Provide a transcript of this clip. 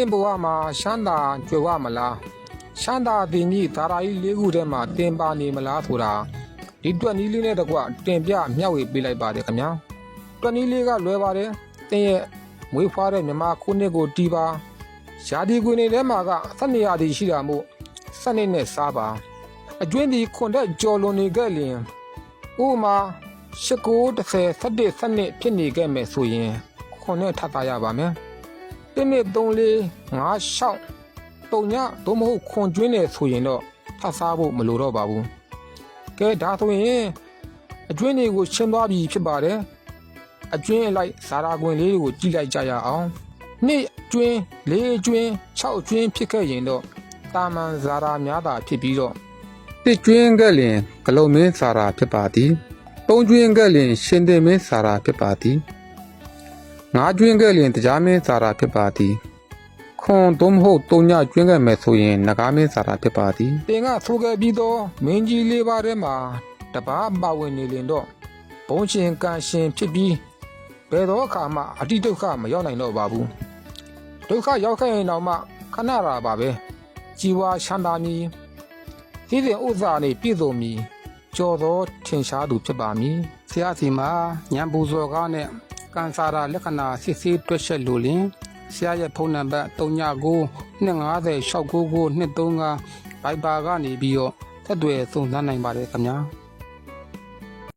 င့်ဘဝမှာရှမ်းသာကြွယ်ဝမလားရှမ်းသာတင်ကြီးဒါရာကြီးလေးခုထဲမှာတင်ပါနေမလားဆိုတာဒီတွက်နီးလေးနဲ့တကွတင်ပြမျှဝေပေးလိုက်ပါတယ်ခင်ဗျာတွက်နီးလေးကလွယ်ပါတယ်တင်းရဲ့မွေးဖွားတဲ့မြမခုနှစ်ကိုတီးပါရာဒီကွေနေထဲမှာကဆက်နေရသည်ရှိတာမို့စနစ်နဲ့စားပါအကျွင်းဒီခွန်တဲ့ကြော်လွန်နေခဲ့လျင်ဥပမာ၈ကို30 17စနစ်ဖြစ်နေခဲ့မယ်ဆိုရင်ခွန်နဲ့ထပ်သားရပါမယ် တစ်နှစ်3 4 5 6တုံညသို့မဟုတ်ခွန်ကျွင်းနေဆိုရင်တော့ထပ်စားဖို့မလိုတော့ပါဘူးကဲဒါဆိုရင်အကျွင်းတွေကိုရှင်းသွားပြီဖြစ်ပါတယ်အကျွင်းအလိုက်ဇာတာကွင်လေးတွေကိုကြည့်လိုက်ကြရအောင်နှစ်ကျွင်းလေးကျွင်း6ကျွင်းဖြစ်ခဲ့ရင်တော့တာမန်ဇာတာများတာဖြစ်ပြီးတော့တစ်ကျွင်းကလျင်ဂလုံးမင်းဇာတာဖြစ်ပါသည်သုံးကျွင်းကလျင်ရှင်တင်မင်းဇာတာဖြစ်ပါသည် ငါးကျွင်းခဲ့လျင်တရားမင်းစာရာဖြစ်ပါသည်ခွန်သို့မဟုတ်တုံညကျွင်းခဲ့မယ်ဆိုရင်နဂါမင်းစာရာဖြစ်ပါသည်တင်ကဆိုခဲ့ပြီးတော့မင်းကြီးလေးပါးထဲမှာတပားပါဝင်နေလင်တော့ဘုံရှင်ကန်ရှင်ဖြစ်ပြီးဘယ်တော့အခါမှအတိဒုက္ခမရောက်နိုင်တော့ပါဘူးဒုက္ခရောက်ခဲ့ရင်တော့မှခဏရာပါပဲជីဝါချမ်းသာမည်သီးတဲ့ဥစ္စာနေပြည့်စုံမည်ကြော်သောထင်ရှားသူဖြစ်ပါမည်ဆရာစီမှာညံပူဇော်ကားနဲ့ ကန်စာရာလက္ခဏာစစ်ဆေးတွက်ချက်လို့လင်ဆရာရဲ့ဖုန်းနံပါတ်39 250 699 235ဘိုက်ပါကနေပြီးတော့ဆက်သွယ်စုံစမ်းနိုင်ပါတယ်ခင်ဗျာ